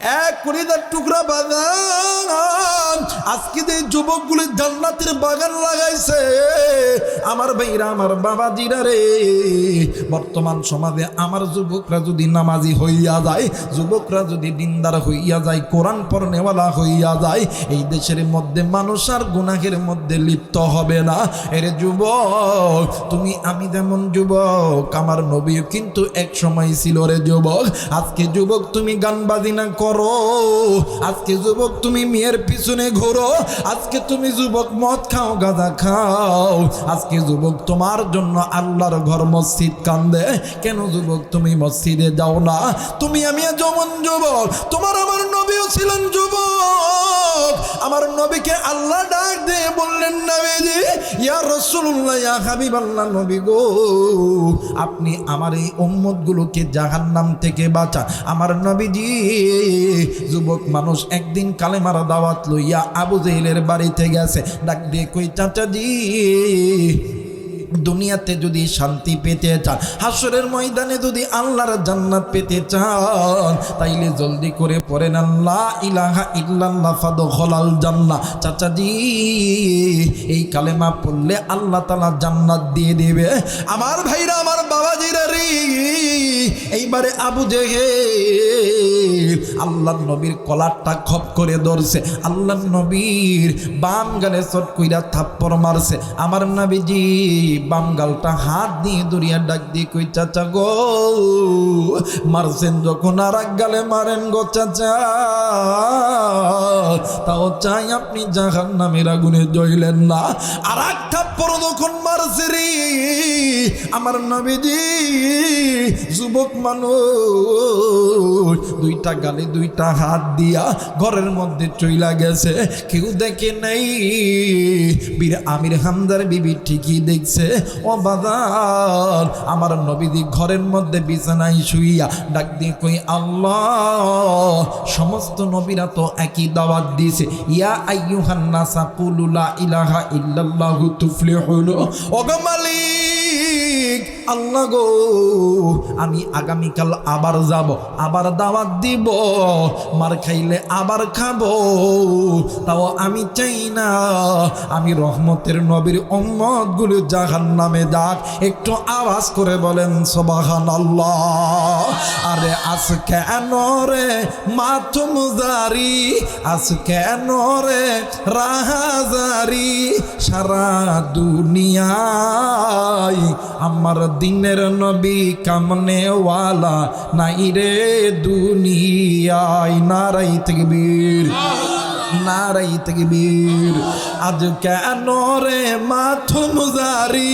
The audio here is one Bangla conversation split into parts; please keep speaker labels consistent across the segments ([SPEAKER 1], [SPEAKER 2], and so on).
[SPEAKER 1] এক কলিদার টুকরা বাগান। আজকে যে যুবকগুলি জান্নাতের বাগান লাগাইছে, আমার ভাইরা, আমার বাবা জিরা রে, বর্তমান সমাজে আমার যুবকরা যদি নামাজি হইয়া যায়, যুবকরা যদি দিনদার হইয়া যায়, কোরআন পড়নেওয়ালা হইয়া যায়, এই দেশের মধ্যে মানুষ আর গুনাহের মধ্যে লিপ্ত হবে না। এর যুবক, তুমি আমি যেমন যুবক, আমার নবী কিন্তু এক সময় ছিল রে যুবক। আজকে যুবক, তুমি গান বাজিনা করো। আজকে যুবক তুমি মেয়ের পিছনে ঘোরো। আজকে তুমি যুবক মদ খাও গাঁদা খাও। আজকে যুবক তোমার জন্য আল্লাহর ঘর মসজিদ কান্দে। কেন যুবক তুমি মসজিদে যাও না? তুমি আমি যেমন যুবক, তোমার আমার নবীও ছিলেন যুবক। আমার নবীকে আল্লাহ ডাক দিয়ে বললেন, নবীজি, ইয়া রাসূলুল্লাহ, ইয়া হাবিবাল্লাহ নবী গো। আপনি আমার এই উম্মতগুলোকে জাহান্নাম থেকে বাঁচা। আমার নবীজি যুবক মানুষ একদিন কালেমার দাওয়াত লইয়া আবু জেহিলের বাড়িতে গেছে। ডাক দিয়ে কই চাচাজি দুনিয়াতে যদি শান্তি পেতে চান হাসরের ময়দানে যদি আল্লাহর জান্নাত পেতে চান, তাইলে জলদি করে পড়েন আল্লাহ ইলাহা ইল্লাল্লাহ চাচাজি, এই কালেমা পড়লে আল্লাহ জান্নাত দিয়ে দেবে। আমার ভাইরা, আমার বাবাজিরা রে, এইবারে আবু জেহেল আল্লাহ নবীর কলারটা খপ করে ধরছে। আল্লাহ নবীর বাম গালে চট কইরা থাপ্পড় মারছে। আমার নবীজি বাম গালটা হাত দিয়ে দরিয়া ডাক দিয়ে কই, চাচা গো, মারছেন যখন আর এক গালে মারেন গো, চাচা। তাও চাই আপনি জাহান নামের আগুনে জইলেন না। আর এক থাপ্পড় যখন মারছে রে, আমার নবীজি, যুবক মানুষ, দুইটা গালে দুইটা হাত দিয়া ঘরের মধ্যে চইলা গেছে। কেউ দেখে নাই, বীর আমির হামদার বিবি ঠিকই দেখছে। ও আমার নবীদি ঘরের মধ্যে বিছানায় শুইয়া ডাক দিয়ে কই আল্লাহ, সমস্ত নবীরা তো একই দাওয়াত দিছে ইয়া আইয়ুহান সাকুলুলা কুলুলা ইলাহা ইল্লাল্লাহু তুফলিহুন। ওগো মালিক আল্লাহ গো, আমি আগামীকাল আবার যাব, আবার দাওয়াত দিব, মার খাইলে আবার খাব, তাও আমি চাই না। আমি রহমতের নবীর অম্মতগুলো জাহান নামে যাক, একটু আওয়াজ করে বলেন সবাহান আল্লাহ আরে আজ কেন রে মাথুম জারি? আজ কেন রে রাহাজারি? সারা দুনিয়ায় আমার দিনের নবী কামনে ওয়ালা নাই রে দুনিয়ায় নারাই তকবীর নারাই তকবীর। আজ কেন রে মাথুম জারি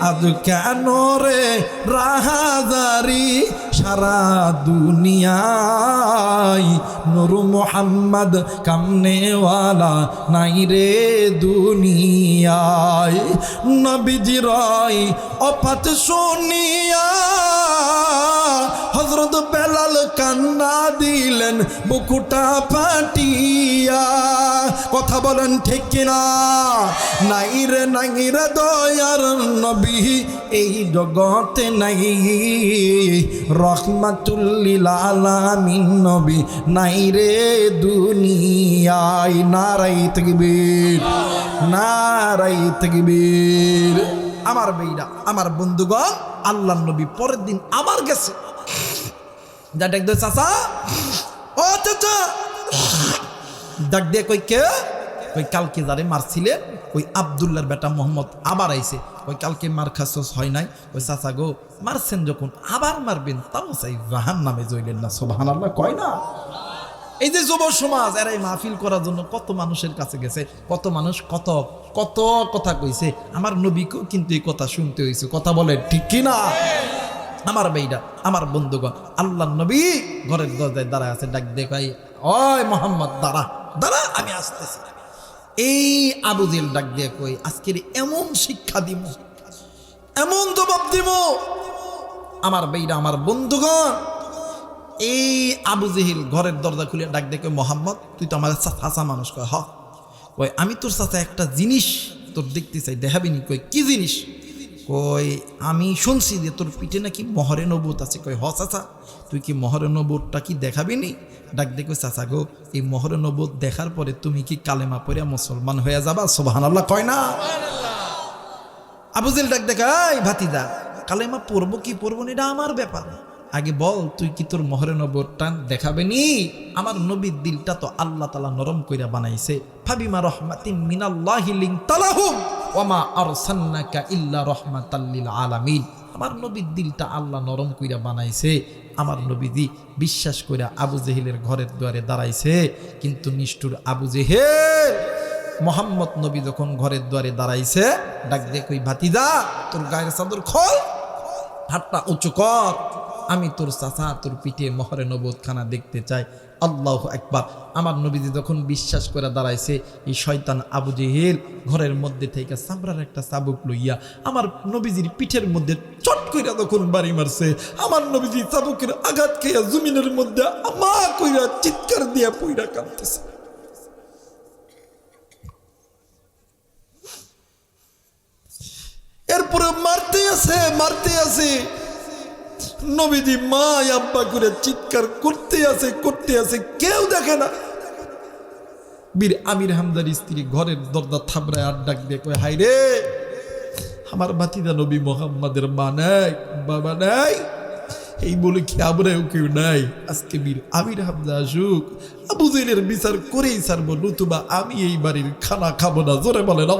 [SPEAKER 1] আজ কেন রে রাহাজারি? সারা দুনিয়ায় নুর মোহাম্মদ কামনেওয়ালা নাই রে দুনিয়ায়। নবীজি রয় অপাত শুনিয়া হজরত বেলাল কান্না দিলেন, বুকুটা ফাটিয়া। কথা বলেন ঠিক কিনা? নাই রে রে দয়ার নবী, এই জগতে নাই। রহমাতুল্লিল আলামিন নবী, নাই রে দুনিয়ায় নারাই তকবীর নারাই তকবীর। আমার বেইরা, আমার বন্ধুগণ আল্লাহ নবী পরের দিন আবার গেছে। যা ডাক দে চাচা ও চাচা ডাক দিয়ে কই কে কই কালকে যারে মারছিলে ওই আবদুল্লার বেটা মোহাম্মদ আবার আইছে ওই কালকে মার খাসস হয় নাই ওই চাচা গো মারছেন যখন আবার মারবেন তাও চাই জাহান নামে জইলেন না সোবাহান আল্লাহ কয় না এই যে যুব সমাজ এরাই মাহফিল করার জন্য কত মানুষের কাছে গেছে, কত মানুষ কত কত কথা কইছে। আমার নবীকেও কিন্তু এই কথা শুনতে হয়েছে কথা বলে ঠিক কি না আমার বেইডা আমার বন্ধুগণ আল্লাহ নবী ঘরের দরজায় দাঁড়ায় আছে, ডাক দেখাই ওই মোহাম্মদ, দাঁড়া দাঁড়া, আমি আসতেছি। এই আবুজিল ডাক দিয়ে কই আজকের এমন শিক্ষা দিব, এমন জবাব দিব, আমার বেইডা আমার বন্ধুগণ। এই আবু জেহিল ঘরের দরজা খুলে ডাক দেখে মোহাম্মদ, তুই তো আমার চাচা মানুষ, কয়, হ। ওই আমি তোর চাচা একটা জিনিস তোর দেখতে চাই দেখাবিনি কই কি জিনিস? কই আমি শুনছি যে তোর পিঠে নাকি মহরে নবুত আছে। কই হ চাচা, তুই কি মহরে নবুতটা কি দেখাবি নি? ডাক দেখো চাচা গো, এই মহরে নবুত দেখার পরে তুমি কি কালেমা পড়িয়া মুসলমান হয়ে যাবা? সোবাহানাল্লাহ, কয় না। আবুজেল ডাক দেখা এই ভাতিদা কালেমা পড়ব কি পড়ব না? এটা আমার ব্যাপার। আগে বল, তুই কি তোর মহরে নবরটা দেখাবে নি? আমার নবীর দিলটা তো আল্লাহ তালা নরম কইরা বানাইছে। ফাবিমা রহমাতিন মিনাল্লাহি লিং তালাহুম ওয়ামা আরসালনাকা ইল্লা রহমাতাল্লিল আলামিন। আমার নবীর দিলটা আল্লাহ নরম কইরা বানাইছে। আমার নবীদি বিশ্বাস কইরা আবু জেহেলের ঘরের দুয়ারে দাঁড়াইছে। কিন্তু নিষ্ঠুর আবু জেহেল মোহাম্মদ নবী যখন ঘরের দ্বারে দাঁড়াইছে, ডাক দিয়ে কই, ভাতিজা, তোর গায়ের চাদর খোল, হাতটা উঁচু কর। আমি তোর চাচা, তোর পিঠে মহরে নবদ খানা দেখতে চাই। আল্লাহ একবার আমার নবীজি যখন বিশ্বাস করে দাঁড়াইছে, এই শয়তান আবু জেহেল ঘরের মধ্যে থেকে চামড়ার একটা চাবুক লইয়া আমার নবীজির পিঠের মধ্যে চট কইরা যখন বাড়ি মারছে, আমার নবীজি চাবুকের আঘাত খেয়া জমিনের মধ্যে আমা কইরা চিৎকার দিয়া পইরা কাঁদতেছে। এরপরে মারতে আছে মারতে আছে। নবীজি মা আব্বা করে চিৎকার করতে আছে করতে আছে কেউ দেখে না। বীর আমির হামদার স্ত্রী ঘরের দরজা থামড়ায় আর দিয়ে কয় হাই রে, আমার বাতিদা নবী মোহাম্মদের মা নাই, বাবা নাই। এই বলে কি আমরাও কেউ নাই? আজকে বীর আমির হামদা আসুক, আবু জেলের বিচার করেই ছাড়বো, নতুবা আমি এই বাড়ির খানা খাব না। জোরে বলেন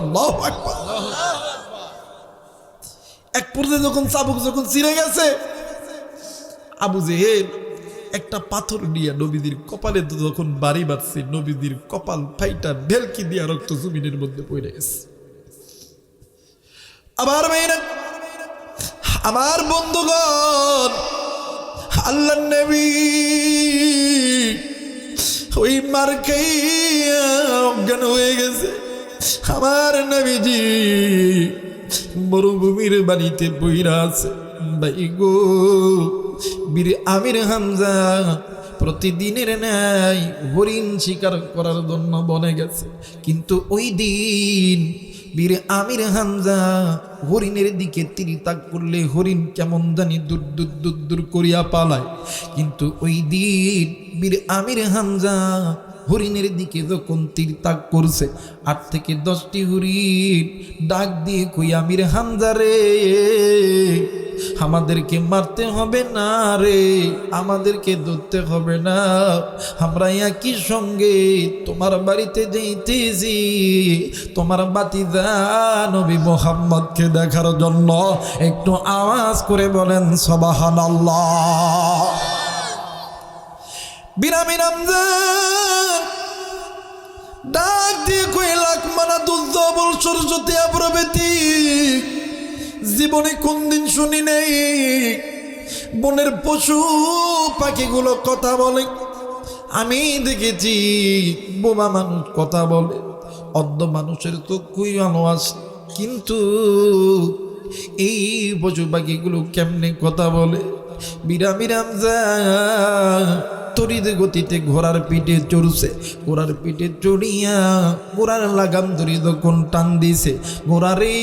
[SPEAKER 1] এক পর্যায়ে যখন চাবুক যখন চিরে গেছে আবু জেহেল একটা পাথর নিয়ে নবীদের কপালে যখন বাড়ি বাঁধছে, নবীদের কপাল ফাইটা ভেলকি দিয়া রক্ত জমিনের মধ্যে পড়ে গেছে। আবার মেয়েরা, আমার বন্ধুগণ আল্লাহ ওই মার্কেই অজ্ঞান হয়ে গেছে। আমার নবীজি মরুভূমির বাড়িতে বইরা আছে। ভাই গো। বীর আমির হামজা প্রতিদিনের ন্যায় হরিণ শিকার করার জন্য বনে গেছে। কিন্তু ওই দিন বীর আমির হামজা হরিণের দিকে তীর তাক করলে হরিণ কেমন জানি দূর দূর দূর দূর করিয়া পালায়। কিন্তু ওই দিন বীর আমির হামজা হরিণের দিকে যখন তীর তাক করছে, আট থেকে দশটি হরিণ ডাক দিয়ে কই, আমির হামজা রে, আমাদেরকে মারতে হবে না রে, আমাদেরকে ধরতে হবে না, আমরা একই সঙ্গে তোমার বাড়িতে যেতেছি তোমার বাতিদা নবী মোহাম্মদকে দেখার জন্য একটু আওয়াজ করে বলেন সবাহান আল্লাহ রমজান ডাক দিয়ে কই লাখ মানা দুর্দবল সরস্বতী প্রভৃতি জীবনে কোন দিন শুনি নেই। বনের পশু পাখিগুলো কথা বলে। আমি দেখেছি বোমা মানুষ কথা বলে। অর্ধ মানুষের চক্ষুই আলো আসে কিন্তু এই পশু পাখিগুলো কেমনে কথা বলে? বিরামিরাম যা তরিত গতিতে ঘোড়ার পিঠে চড়ছে। ঘোড়ার পিঠে চড়িয়া ঘোড়ার লাগাম ধরি যখন টান দিছে। ঘোড়ারে,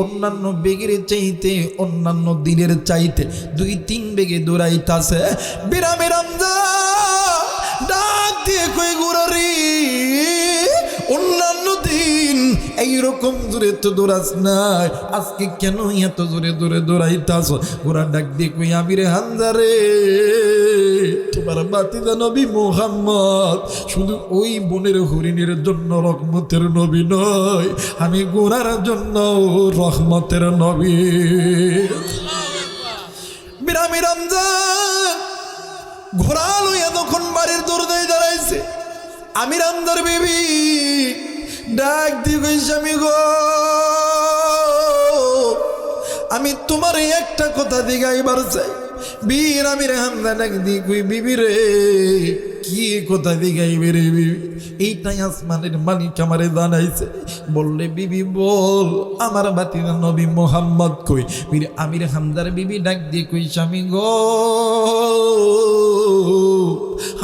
[SPEAKER 1] অন্যান্য বেগের চাইতে, অন্যান্য দিনের চাইতে দুই তিন বেগে দৌড়াইতাছে। বিরামে রামজা ডাক দিয়ে কই ঘোড়ারি? এইরকম জোরে তো দৌড়াস নাই। আজকে কেন এত জোরে জোরে দৌড়াইতাস ওরা ডাক দিয়ে কই আমিরে হান্দারে তোমার বাতিদা নবী মোহাম্মদ। শুধু ওই বনের হরিণের জন্য রহমতের নবী নয়, আমি গোড়ার জন্য রহমতের নবী। বিরামি রমজান। ঘোড়া লইয়া তখন বাড়ির দরজায় দাঁড়াইছে, আমি রামদার বেবি ডাক দিবে স্বামী গো। আমি তোমার একটা কথা দিগাইবার চাই। বীর আমি হামদা ডাক দি কই, বিবি রে, কি কথা দিগাইবে রে বিবি? এইটাই আসমানের মালিক আমারে জানাইছে। বললে, বিবি, বল, আমার বাতির নবী মোহাম্মদ কই? বীর আমির হামদার বিবি ডাক দিয়ে কই, স্বামী গো।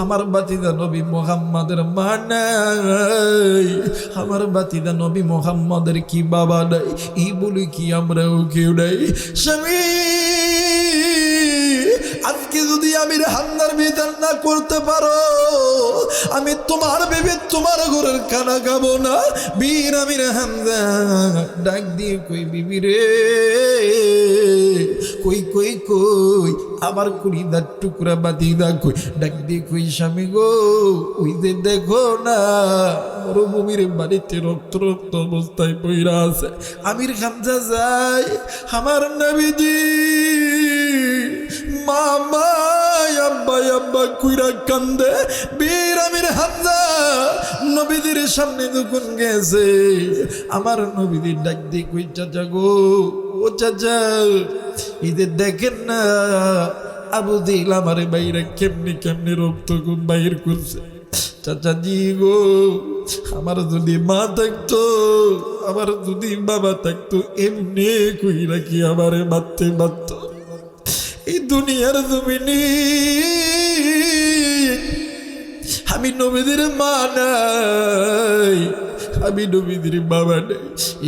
[SPEAKER 1] আমার বাতিদা নবী মোহাম্মদের মা নাই। আমার বাতিদা নবী মোহাম্মদের কি বাবা নাই? এই বলে কি আমরাও কেউ নাই? স্বামী, আজকে যদি আমি হান্নার বিধান না করতে পারো, আমি তোমার ভেবে তোমার ঘরের খানা খাব না। বীর আমির হামদা ডাক দিয়ে কই, বিবি রে? কই কই কই আমার কুড়িদার টুকরা বাদি দা কই। ডাক দিয়ে কই, স্বামী গো, ওই যে দেখো না, মরুভূমির বাড়িতে রক্ত রক্ত অবস্থায় পইরা আছে। আমির হামজা যাই আমার নবীজি, মামা, আব্বা আব্বা কুইরা কান্দে। বীর আমির হামজা নবীদের সামনে যখন গেছে, আমার নবীদের ডাক দিয়ে কই, চাচা গো, ও চাচা ঈদের দেখেন না, আবু দিল আমার বাইরে কেমনি কেমনি রক্ত গুণ বাইর করছে। চাচা জি গো, আমার যদি মা থাকতো, আমার যদি বাবা থাকতো, এমনি কইরা কি আমারে মারতে পারত? এই দুনিয়ার জমিনি আমি নবীদের মা নাই, আমি নবীদের বাবা নাই।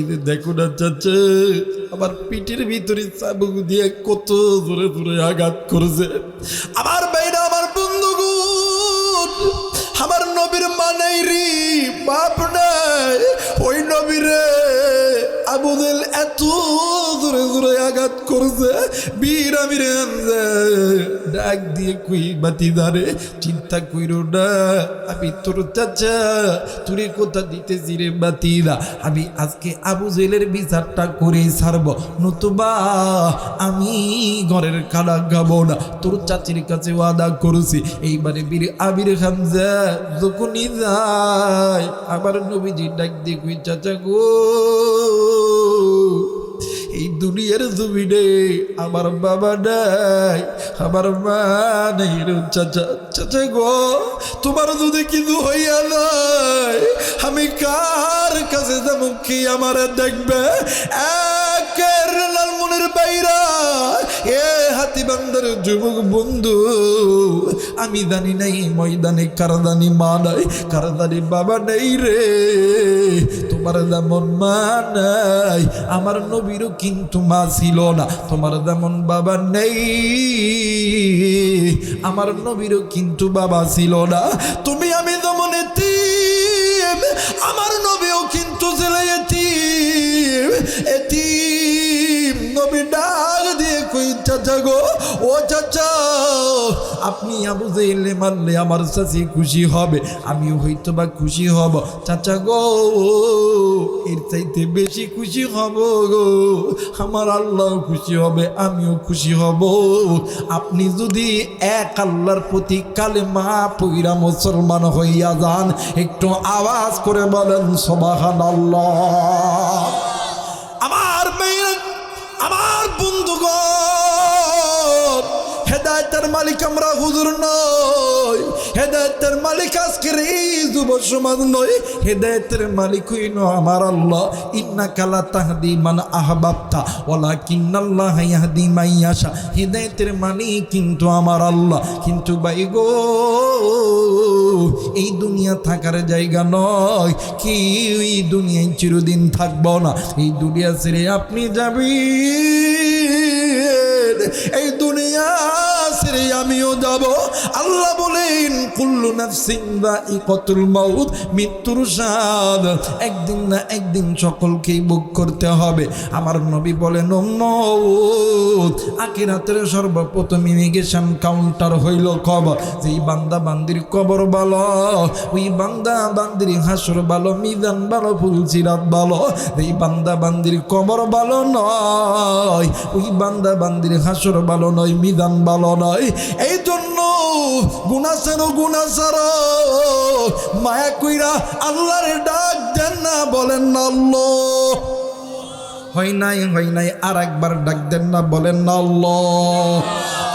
[SPEAKER 1] যে দেখো না, চাচা। আমার পিঠের ভিতরে চাবুক দিয়ে কত দূরে দূরে আঘাত করেছে। আমার বাইরে আমার বন্ধুগুণ, আমার নবীর মানাই রি, বাপ নাই। ওই নবীরে আবুদেল এত আঘাত করছে। বীর আমির ডাক দিয়ে কুই বাতি দারে চিন্তা কইরো না, আমি তোর চাচা তুরে কোথা দিতেছি রে বাতিরা আমি আজকে আবু জেলের বিচারটা করে ছাড়ব, নতুবা আমি ঘরের খানা খাব না। তোর চাচির কাছে ওয়াদা করেছি, এইবারে বীর আবির হামজা যখনই যায় আবার নবীজি ডাক দিয়ে কুই, চাচা গো এই দুনিয়ার জমিনে আমার বাবা নাই, আমার মা নেই চাচা গো, তোমার যদি কিছু হইয়া নাই আমি কার কাছে যাব? কি আমার দেখবে? লালমনের বাইরা, এ হাতিবান্দার যুবক বন্ধু, আমি জানি নাই ময়দানে কারদানি মা নাই কারদানি বাবা নেই রে। তোমার যেমন মা নাই, আমার নবীরও কিন্তু মা ছিল না, তোমার যেমন বাবা নেই, আমার নবীরও কিন্তু বাবা ছিল না। তুমি আমি যেমন আমার নবীও আপনি আবু জেলে মারলে আমার চাচি খুশি হবে, আমিও হয়তো বা খুশি হব। চাচা গো, এর চাইতে বেশি খুশি হব গো। আমার আল্লাহ খুশি হবে, আমিও খুশি হব। আপনি যদি এক আল্লাহর প্রতি কালে মা পইরা মুসলমান হইয়া যান, একটু আওয়াজ করে বলেন সবাহান আল্লাহ আমার মেয়ে, আমার বন্ধুগণ হেদায়তের মালিক আমরা হুজুর নই। হেদায়তের মালিক আজকের এই যুব সমাজ নয় হেদায়তের মালিক হইল আমার আল্লাহ। ইন্না কালা তাহদি মান আহবাবতা ওলা কিন্নাল্লাহ ইয়াহদি মাইয়াশা হেদায়তের মালিক কিন্তু আমার আল্লাহ। কিন্তু বাই গো, এই দুনিয়া থাকার জায়গা নয়। কি এই দুনিয়ায় চিরদিন থাকব না। এই দুনিয়া ছেড়ে আপনি যাবেন। এই দুনিয়া আমিও যাব। আল্লাহ বলেন, কুল্লু নাফসিন দাইকাতুল মাউত, মৃত্যুর স্বাদ। একদিন না একদিন সকলকেই ভোগ করতে হবে। আমার নবী বলেন, উম্মত, আখিরাতের সর্বপ্রথম ইমিগ্রেশন কাউন্টার হইল কবর। যেই বান্দা বান্দির কবর ভালো, ওই বান্দা বান্দির হাসর ভালো, মিজান ভালো ফুলচিরাত ভালো। এই বান্দা বান্দির কবর ভালো নয়, ওই বান্দা বান্দির হাসর ভালো নয়, মিজান ভালো নয়। এই জন্য গুনাসারো গুনাসার মায়া কইরা আল্লাহর ডাক দেন না, বলেন না হয় নাই হয় নাই আর একবার ডাক দেন না, বলেন না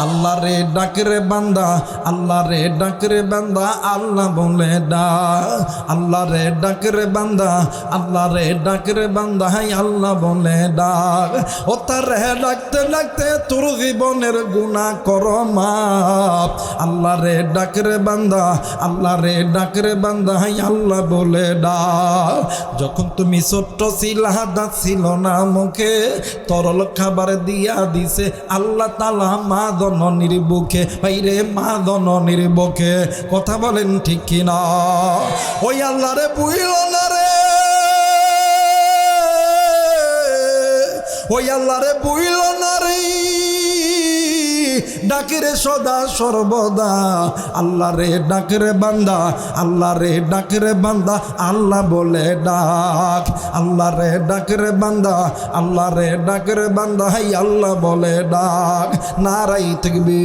[SPEAKER 1] আল্লাহ রে ডাক রে বান্দা, আল্লাহ রে ডাক রে বান্দা, আল্লাহ বলে ডাক আল্লাহ রে ডাক রে বান্দা, আল্লাহ রে ডাক রে বান্দা, হাই আল্লাহ বলে ডাক ও তার রে ডাকতে ডাকতে তোর জীবনের গুণা কর মাপ আল্লাহ রে ডাক রে বান্দা, আল্লাহ রে ডাক রে বান্দা, হাই আল্লাহ বলে ডাক যখন তুমি ছোট্ট ছিলা দাঁত ছিল না মুখে, তরল খাবার দিয়া দিছে, আল্লাহ তালা মা দননির বুকে বাইরে মা দননির বুকে, কথা বলেন ঠিক কিনা? ওই আল্লাহ রে বুঝল না রে। ওই আল্লাহ রে বুঝল না রে। ডাকেরে সদা সর্বদা। আল্লাহ রে ডাকরে বান্দা, আল্লাহ রে ডাকরে বান্দা, আল্লাহ বলে ডাক। আল্লাহ রে ডাকরে বান্দা, আল্লাহ রে ডাকরে বান্দা, হাই আল্লাহ বলে ডাক। নারাই থাকবি